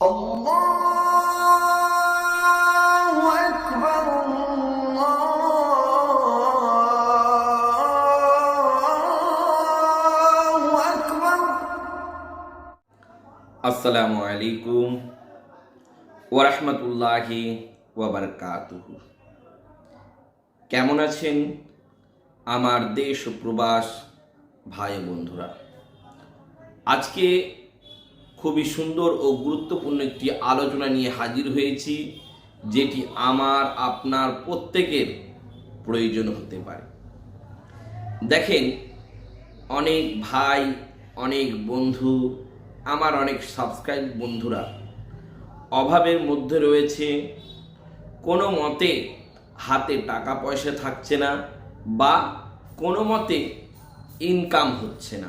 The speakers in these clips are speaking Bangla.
আসসালামু আলাইকুম ওরহমতুল্লাহি ওবরকাতুহু কেমন আছেন আমার দেশ প্রবাস ভাই বন্ধুরা? আজকে খুবই সুন্দর ও গুরুত্বপূর্ণ একটি আলোচনা নিয়ে হাজির হয়েছি, যেটি আমার, আপনার প্রত্যেকের প্রয়োজন হতে পারে। দেখেন, অনেক ভাই, অনেক বন্ধু, আমার অনেক সাবস্ক্রাইব বন্ধুরা, অভাবের মধ্যে রয়েছে। কোনো মতে হাতে টাকা পয়সা থাকছে না বা কোনো মতে ইনকাম হচ্ছে না।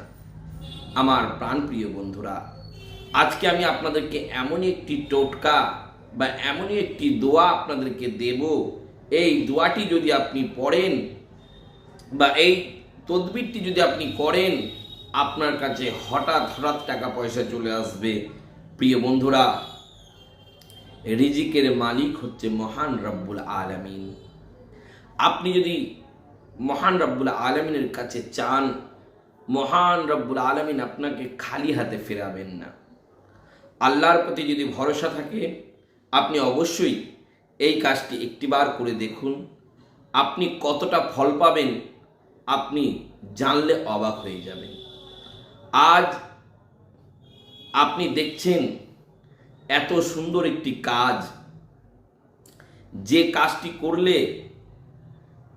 আমার প্রাণপ্রিয় বন্ধুরা আজকে আমি আপনাদেরকে এমনই একটি টোটকা বা এমনই একটি দোয়া আপনাদেরকে দেব। এই দোয়াটি যদি আপনি পড়েন বা এই তদবিরটি যদি আপনি করেন, আপনার কাছে হঠাৎ হঠাৎ টাকা পয়সা চলে আসবে। প্রিয় বন্ধুরা, রিজিকের মালিক হচ্ছে মহান রব্বুল আলামিন। আপনি যদি মহান রব্বুল আলমিনের কাছে চান, মহান রব্বুল আলমিন আপনাকে খালি হাতে ফেরাবেন না। আল্লাহর প্রতি যদি ভরসা থাকে, আপনি অবশ্যই এই কাজটি একটিবার করে দেখুন। আপনি কতটা ফল পাবেন, আপনি জানলে অবাক হয়ে যাবেন। আজ আপনি দেখছেন এত সুন্দর একটি কাজ। যে কাজটি করলে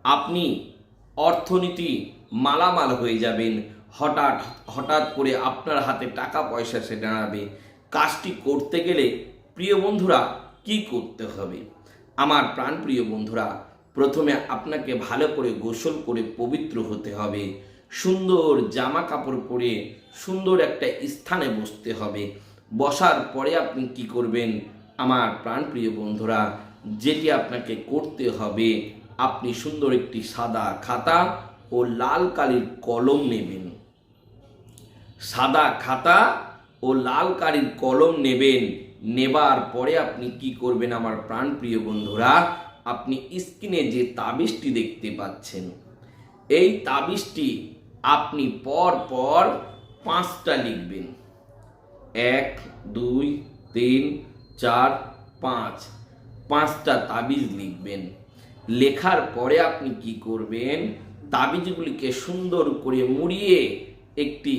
আপনি অর্থনীতি মালামাল হয়ে যাবেন। হঠাৎ হঠাৎ করে আপনার হাতে টাকা পয়সা সে দাঁড়াবে। কাজটি করতে গেলে প্রিয় বন্ধুরা কি করতে হবে? আমার প্রাণপ্রিয় বন্ধুরা, প্রথমে আপনাকে ভালো করে গোসল করে পবিত্র হতে হবে। সুন্দর জামা কাপড় পরে সুন্দর একটা স্থানে বসতে হবে। বসার পরে আপনি কি করবেন? আমার প্রাণপ্রিয় বন্ধুরা, যেটি আপনাকে করতে হবে, আপনি সুন্দর একটি সাদা খাতা ও লাল কালির কলম নেবেন। সাদা খাতা ও লাল কারির কলম নেবেন। নেবার পরে আপনি কি করবেন আমার প্রাণ প্রিয় বন্ধুরা? আপনি স্ক্রিনে যে তাবিজটি দেখতে পাচ্ছেন, এই তাবিজটি আপনি পর পর পাঁচটা লিখবেন। এক, দুই, তিন, চার, পাঁচ, পাঁচটা তাবিজ লিখবেন। লেখার পরে আপনি কি করবেন? তাবিজগুলিকে সুন্দর করে মুড়িয়ে একটি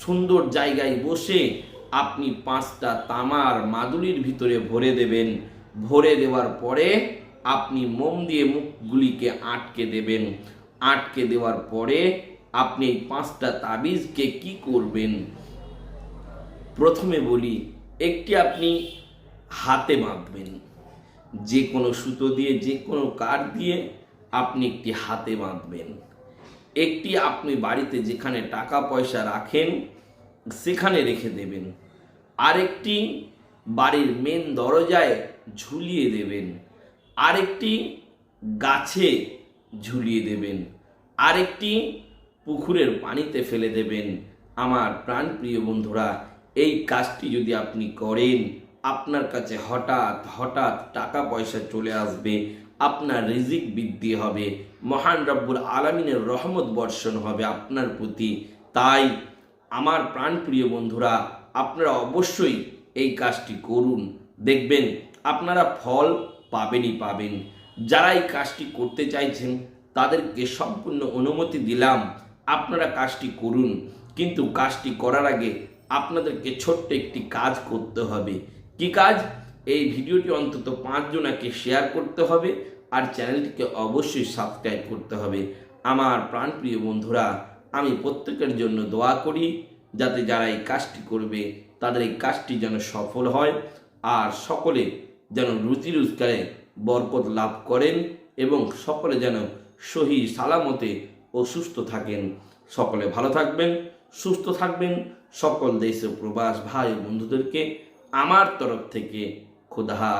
সুন্দর জায়গায় বসে আপনি পাঁচটা তামার মাদুলির ভিতরে ভরে দেবেন। ভরে দেওয়ার পরে আপনি মোম দিয়ে মুখগুলিকে আটকে দেবেন। আটকে দেওয়ার পরে আপনি এই পাঁচটা তাবিজকে কি করবেন? প্রথমে বলি, একটি আপনি হাতে বাঁধবেন। যে কোনো সুতো দিয়ে যে কোনো কাঠ দিয়ে আপনি একটি হাতে বাঁধবেন। একটি আপনি বাড়িতে যেখানে টাকা পয়সা রাখেন, সেখানে রেখে দেবেন। আরেকটি বাড়ির মেন দরজায় ঝুলিয়ে দেবেন। আরেকটি গাছে ঝুলিয়ে দেবেন। আরেকটি পুকুরের পানিতে ফেলে দেবেন। আমার প্রাণপ্রিয় বন্ধুরা, এই কাজটি যদি আপনি করেন, আপনার কাছে হঠাৎ হঠাৎ টাকা পয়সা চলে আসবে। আপনার রিজিক বৃদ্ধি হবে, মহান রব্বুল আলমিনের রহমত বর্ষণ হবে আপনার প্রতি। তাই আমার প্রাণপ্রিয় বন্ধুরা, আপনারা অবশ্যই এই কাজটি করুন। দেখবেন আপনারা ফল পাবেনই পাবেন। যারা এই কাজটি করতে চাইছেন, তাদেরকে সম্পূর্ণ অনুমতি দিলাম, আপনারা কাজটি করুন। কিন্তু কাজটি করার আগে আপনাদেরকে ছোট্ট একটি কাজ করতে হবে। কি কাজ? এই ভিডিওটি অন্তত পাঁচজনাকে শেয়ার করতে হবে আর চ্যানেলটিকে অবশ্যই সাবস্ক্রাইব করতে হবে। আমার প্রাণপ্রিয় বন্ধুরা, আমি প্রত্যেকের জন্য দোয়া করি যাতে যারা এই কাজটি করবে, তাদের এই কাজটি যেন সফল হয় আর সকলে যেন রুচি রোজগারে বরকত লাভ করেন এবং সকলে যেন সহি সালামতে ও সুস্থ থাকেন। সকলে ভালো থাকবেন, সুস্থ থাকবেন। সকল দেশ প্রবাস ভাই বন্ধুদেরকে আমার তরফ থেকে খুদা